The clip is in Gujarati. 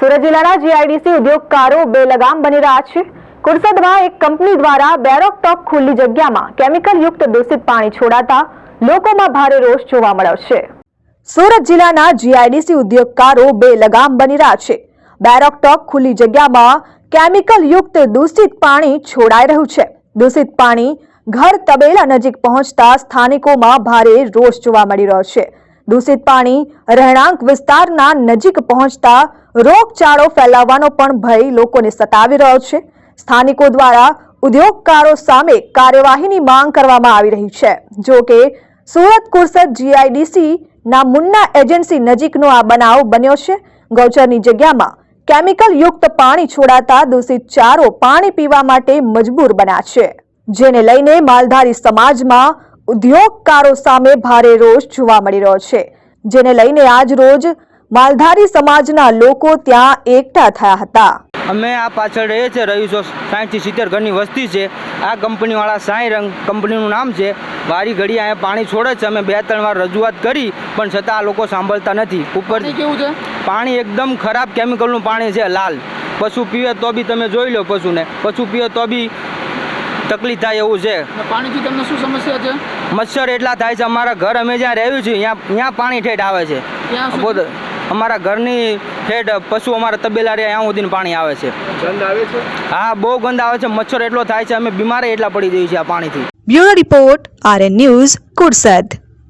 સુરત જિલ્લાના જીઆઈડીસી ઉદ્યોગકારો બેલગામ બની રહ્યા છે. કુરસદમાં એક કંપની દ્વારા બેરોકટોક ખુલ્લી જગ્યામાં કેમિકલ યુક્ત દૂષિત પાણી છોડાતા લોકોમાં ભારે રોષ જોવા મળ્યો છે. સુરત જિલ્લાના જીઆઈડીસી ઉદ્યોગકારો બેલગામ બની રહ્યા છે. બેરોકટોક ખુલ્લી જગ્યામાં કેમિકલ યુક્ત દૂષિત પાણી છોડાઈ રહ્યું છે. દૂષિત પાણી ઘર તબેલા નજીક પહોંચતા સ્થાનિકોમાં ભારે રોષ જોવા મળી રહ્યો છે. દૂષિત પાણી રહેણાંક વિસ્તારના નજીક પહોંચતા રોગચાળો ફેલાવવાનો પણ ભય લોકોને સતાવી રહ્યો છે. સ્થાનિકો દ્વારા ઉદ્યોગકારો સામે કાર્યવાહીની માંગ કરવામાં આવી રહી છે. જો કે સુરત કુરસદ જીઆઈડીસી ના મુન્ના એજન્સી નજીકનો આ બનાવ બન્યો છે. ગૌચરની જગ્યામાં કેમિકલ યુક્ત પાણી છોડાતા દૂષિત ચારો પાણી પીવા માટે મજબૂર બન્યા છે. જેને લઈને માલધારી સમાજમાં ઉદ્યોગકારો સામે ભારે રોષ જોવા મળી રહ્યો છે જેને લઈને આજ રોજ માલધારી સમાજના લોકો ત્યાં એકઠા થયા હતા. અમે આ પાછળ રહીએ છીએ રહીશો સાઠથી સિત્તેર ઘરની વસ્તી છે. આ કંપનીવાળા સાંઈ રંગ કંપનીનું નામ છે. વારી ઘડી અહીંયા પાણી છોડે છે. અમે બે ત્રણ વાર રજૂઆત કરી પણ છતાં આ લોકો સાંભળતા નથી. ઉપર કેવું છે? પાણી એકદમ ખરાબ કેમિકલનું પાણી છે લાલ. પશુ પીવે તો બી તમે જોઈ લો પશુને. પશુ પીવે તો બી તકલીફ થાય એવું છે. પાણીથી તમને શું સમસ્યા છે? મચ્છર એટલા થાય છે અમારા ઘર અમે જ્યાં રહ્યું છે ત્યાં ત્યાં પાણી ઠેઠ આવે છે. પોતે અમારા ઘરની ઠેઠ પશુ અમારા તબેલા રહ્યા ત્યાં સુધીને પાણી આવે છે? હા બહુ ગંધ આવે છે મચ્છર એટલો થાય છે અમે બીમારે એટલા પડી જઈએ છીએ આ પાણીથી. Bureau report RN news કુરસદ.